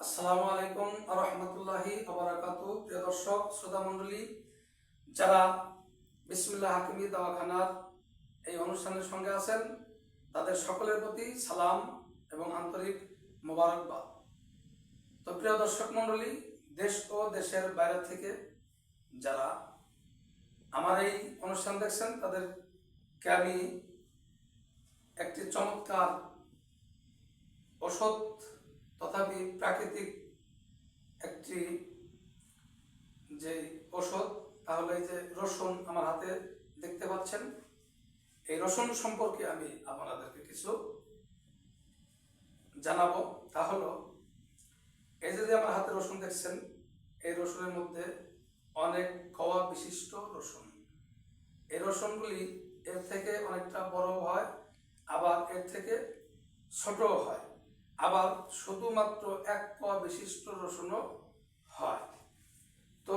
আসসালামু আলাইকুম রহমতুল্লাহি আবরাকাত প্রিয় দর্শক, শ্রোতা মণ্ডলী, যারা বিসমুল্লাহ হাকিমি দাওয়াখানার এই অনুষ্ঠানের সঙ্গে আছেন, তাদের সকলের প্রতি সালাম এবং আন্তরিক মোবারকবাদ। তো প্রিয় দর্শক মণ্ডলী, দেশ ও দেশের বাইরে থেকে যারা আমার এই অনুষ্ঠান দেখছেন, তাদেরকে আমি একটি চমৎকার ওষুধ তথাপি প্রাকৃতিক একটি যে ওষুধ তাহলে যে রসুন আমার হাতে দেখতে পাচ্ছেন। এই রসুন সম্পর্কে আমি আপনাদেরকে কিছু জানাব। তা হলো, এই যে যে আমার হাতে রসুন দেখছেন, এই রসুনের মধ্যে অনেক কওয়া বিশিষ্ট রসুন। এই রসুনগুলি এর থেকে অনেকটা বড় হয়, আবার এর থেকে ছোটও হয়। আবার শুধুমাত্র এক কোয়া বিশিষ্ট রসুনও হয়। তো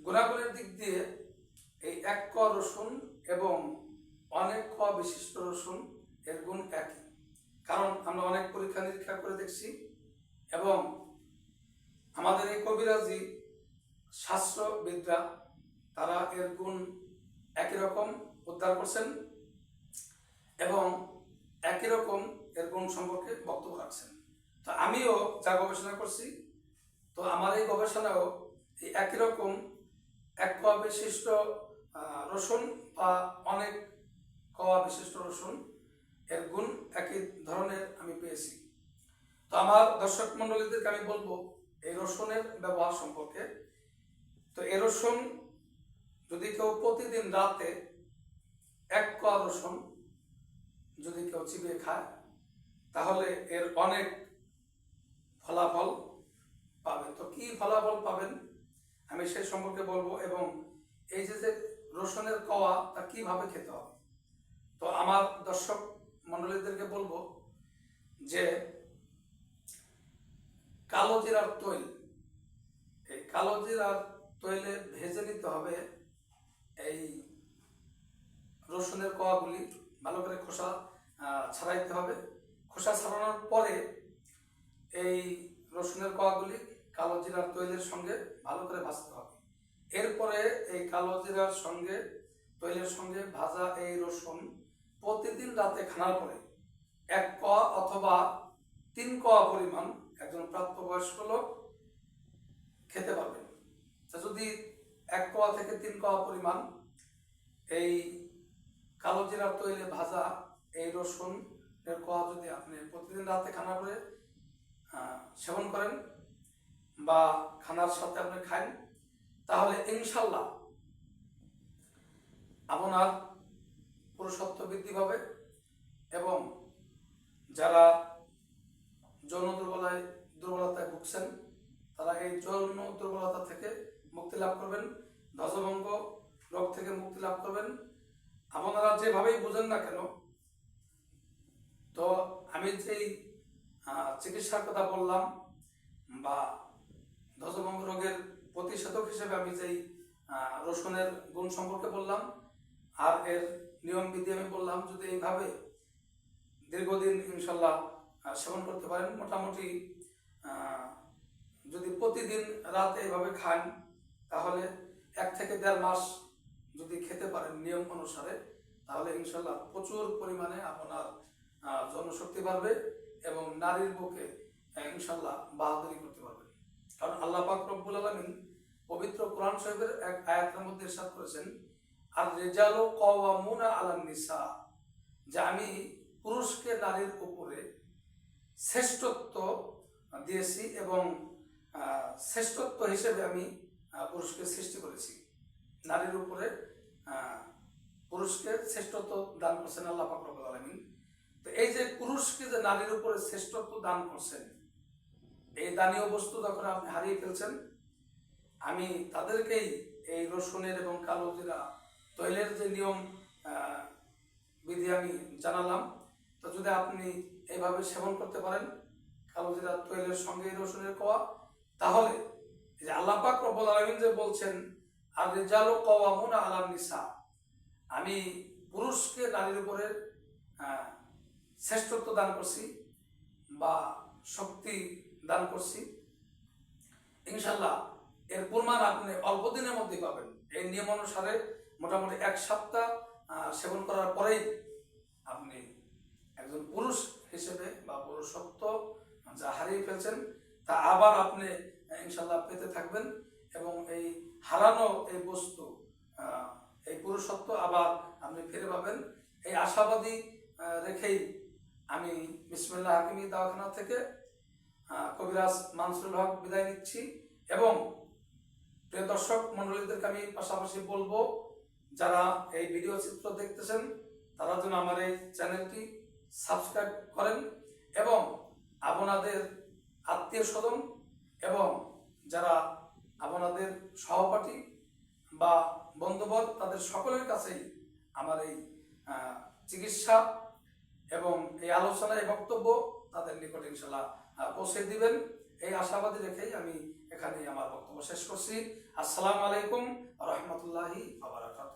গুণাগুণের দিক দিয়ে এই এক ক রসুন এবং অনেক ক বিশিষ্ট রসুন এর গুণ একই। কারণ আমরা অনেক পরীক্ষা নিরীক্ষা করে দেখছি এবং আমাদের এই কবিরাজি শাস্ত্রবিদরা তারা এর গুণ একই রকম উদ্ধার করছেন এবং একই রকম এর গুণ সম্পর্কে বক্তব্য রাখছেন? তো আমিও যা গবেষণা করছি, তো আমার এই গবেষণাও একই রকম, এক কোয়া বিশিষ্ট রসুন বা অনেক কোয়া বিশিষ্ট রসুন, এর গুণ একই ধরনের আমি পেয়েছি। তো আমার দর্শক মন্ডলীদেরকে আমি বলব, এই রসুনের ব্যবহার সম্পর্কে। তো এই রসুন যদি কেউ প্রতিদিন রাতে এক কোয়া রসুন যদি কেউ চিবিয়ে খায় তাহলে এর অনেক ফলাফল পাবেন তো কি ফলাফল পাবেন? আমি সেই সম্পর্কে বলব এবং এই যে যে রসুনের কওয়া তা কীভাবে খেতে হবে? তো আমার দর্শক মন্ডলীদেরকে বলব যে, কালো জিরার তৈল, এই কালো জিরার তৈলে ভেজে নিতে হবে এই রসুনের কোয়াগুলি। ভালো করে খোসা ছাড়াইতে হবে। খোসা ছাড়ানোর পরে এই রসুনের কোয়াগুলি কালো জিরার তৈলের সঙ্গে ভালো করে ভাজতে হবে। এরপরে এই কালো জিরার সঙ্গে, তৈলের সঙ্গে ভাজা এই রসুন প্রতিদিন রাতে খানার পরে এক কোয়া অথবা তিন কোয়া পরিমাণ একজন প্রাপ্তবয়স্ক লোক খেতে পারবেন। যদি এক কোয়া থেকে তিন কোয়া পরিমাণ এই কালো জিরার তৈলে ভাজা এই রসুন এর কোয়া যদি আপনি প্রতিদিন রাতে খানা করে সেবন করেন বা খানার সাথে আপনি খান, তাহলে ইনশাল্লাহ আপনার পুরুষত্ব বৃদ্ধি পাবে এবং যারা যৌন দুর্বলায় দুর্বলতায় ভুগছেন, তারা এই যৌন দুর্বলতা থেকে মুক্তি লাভ করবেন, ধ্বজভঙ্গ রোগ থেকে মুক্তি লাভ করবেন। আপনারা যেভাবেই বুঝেন না কেন তো আমি যেই চিকিৎসার কথা বললাম বা ধ্বজভঙ্গ রোগের প্রতিষেধক হিসেবে আমি যেই রসুনের গুণ সম্পর্কে বললাম আর এর নিয়ম বিধি আমি বললাম যদি এইভাবে দীর্ঘদিন ইনশাল্লাহ সেবন করতে পারেন, মোটামুটি যদি প্রতিদিন রাতে এইভাবে খান তাহলে এক থেকে দেড় মাস যদি খেতে পারেন নিয়ম অনুসারে তাহলে ইনশাল্লাহ প্রচুর পরিমাণে আপনার জনশক্তি বাড়বে এবং নারীর বুকে ইনশাল্লাহ বাহাদুরি করতে পারবে। কারণ আল্লাহ পাক রব্বুল আলমিন পবিত্র কোরআন সাহেবের এক আয়াতের মধ্যে ইরশাদ করেছেন, আর রেজালো কওয়ামুনা আলান নিসা যে আমি পুরুষকে নারীর উপরে শ্রেষ্ঠত্ব দিয়েছি এবং শ্রেষ্ঠত্ব হিসেবে আমি পুরুষকে সৃষ্টি করেছি। নারীর উপরে পুরুষকে শ্রেষ্ঠত্ব দান করছেন আল্লাহ পাক রব্বুল আলামিন। তো এই যে পুরুষকে যে নারীর উপরে শ্রেষ্ঠত্ব দান করছেন, এই দানীয় বস্তু যখন আপনি হারিয়ে ফেলছেন, আমি তাদেরকেই এই রসুনের এবং কালো জিরা তৈলের যে নিয়ম বিধি আমি জানালাম। তো যদি আপনি এইভাবে সেবন করতে পারেন, কালো জিরা তৈলের সঙ্গে রসুনের কোয়া, তাহলে যে আল্লাহ পাক রব্বুল আলামিন যে বলছেন আর রেজালু কওয়ামুনা আলান নিসা আমি পুরুষকে নারীর উপরে শ্রেষ্ঠত্ব দান করছি বা শক্তি দান করছি, ইনশাল্লাহ এর প্রমাণ আপনি অল্প দিনের মধ্যেই পাবেন। এই নিয়ম অনুসারে মোটামুটি এক সপ্তাহ সেবন করার পরেই আপনি একজন পুরুষ হিসেবে বা পুরুষত্ব যা হারিয়ে ফেলছেন, তা আবার আপনি, ইনশাল্লাহ, পেতে থাকবেন এবং এই হারানো এই বস্তু এই পুরুষত্ব আবার আপনি ফিরে পাবেন। এই আশাবাদী রেখেই আমি বিসমিল্লাহ হাকিমি দাওয়াখানা থেকে কবিরাজ মানসুরুল হক বিদায় নিচ্ছি এবং প্রিয় দর্শক মন্ডলীদেরকে আমি পাশাপাশি বলব, যারা এই ভিডিও চিত্র দেখতেছেন, তারা যেন আমার এই চ্যানেলটি সাবস্ক্রাইব করেন এবং আপনাদের আত্মীয় স্বজন এবং যারা আপনাদের সহপাঠী বা বন্ধুবর তাদের সকলের কাছেই আমার এই চিকিৎসা এবং এই আলোচনায় বক্তব্য তাদের নিকট ইনশাল্লাহ পৌঁছে দিবেন। এই আশাবাদী রেখেই আমি এখানেই আমার বক্তব্য শেষ করছি। আসসালামু আলাইকুম রহমতুল্লাহি আবরাকাতুহ